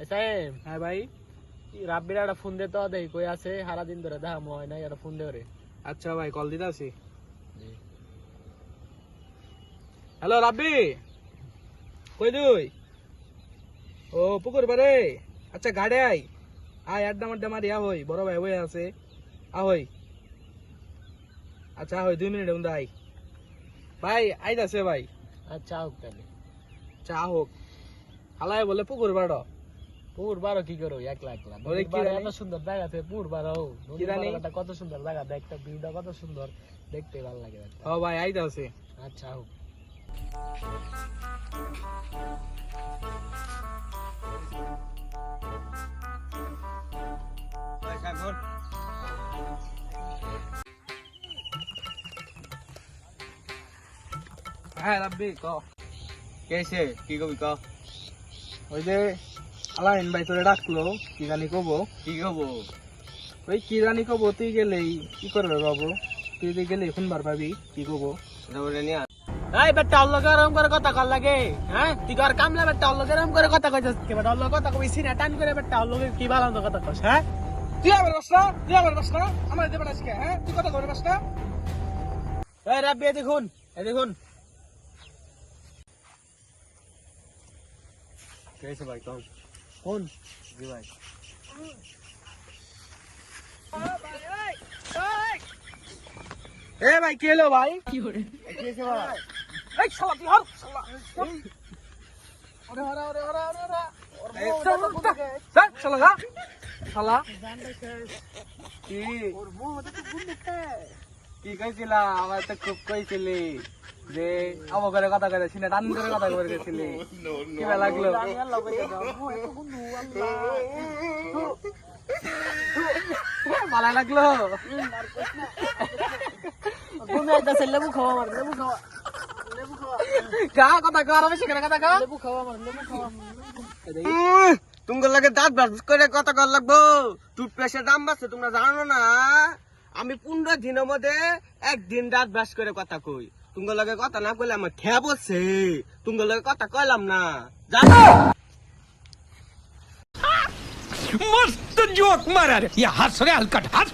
সাহেব হ্যাঁ ভাই। রাব্বির একটা ফোন দে তো দেই কই আছে? সারা দিন ধরে দেখা হয় না একটা ফোন দে রে আচ্ছা ভাই কল দিতে আছি হ্যালো রাব্বি! কই তুই? ও পুকুর পারে আচ্ছা গাড়ি আই আয় আড্ডা মাড্ডা মারি আহই বড় ভাই বই আছে। আহই আচ্ছা আহই দুই মিনিট মধ্যে আই ভাই আইতাছে ভাই। আচ্ছা হোক তাহলে। চা হোক। হালায় বলে পুকুর বাড়ো পুর বারো কি করো একলা একলা ওরে কি এত সুন্দর জায়গা আছে পুর বারো। কি জানি? কত সুন্দর জায়গা দেখতে ভিউটা কত সুন্দর দেখতে ভালো লাগে। ও ভাই আইতাছে আচ্ছা হোক হ্যাঁ রাব্বি ক। কেসে কি কবি ক? ওই যে আলাইন ভাই তোরে ডাকলো কি জানি কবো? কি কব? ওই কি জানি কবো তুই গেলেই কি করবে বাবু? তুই তুই গেলেই শুনবার পাবি কি কবো? এই বেটা অল্লো গরম করে কথা কল লাগে? হ্যাঁ? তুই কর কামলা বেটা অল্লো গরম করে কথা কইছস কি বেটা অল্লো কথা কই সিনা টান করে বেটা অল্লো কি ভালো কথা কস হ্যাঁ? তুই আবার বাস না তুই আবার বাস না আমার দেবে না শিখে হ্যাঁ? তুই কথা করে বাস না। এই রাব্বি দেখুন এই দেখুন কেসে ভাই কম। কোন? জি ভাই এ ভাই? কি হলো ভাই কেসে ভাই এই শালা তুই হর শালা। ওরে ওরে ওরে ওরে ওরে ওরে এই, চল, চল, চল। চল, শালা যা। শালা। কি? কি কইছিলা? আমার তো খুব কইছিলি। যে আবো করে কথা টান করে কথা করে গেছিলি কি লাগল ভালো লাগল? লেবু খাওয়া আমার লেবু খাওয়া তোমার লাগে দাঁত ব্রাশ করে কথা কর লাগবো। টুথপেস্টের দাম বাড়ছে তোমরা জানো না? আমি পনেরো দিনের মধ্যে একদিন দাঁত ব্রাশ করে কথা কই। তোমার লাগে কথা না কইলে আমার ঠ্যা বসছে তোমার লাগে কথা কইলাম না জানো मस्त जोक मारा रे या हंस रे हलकट हंस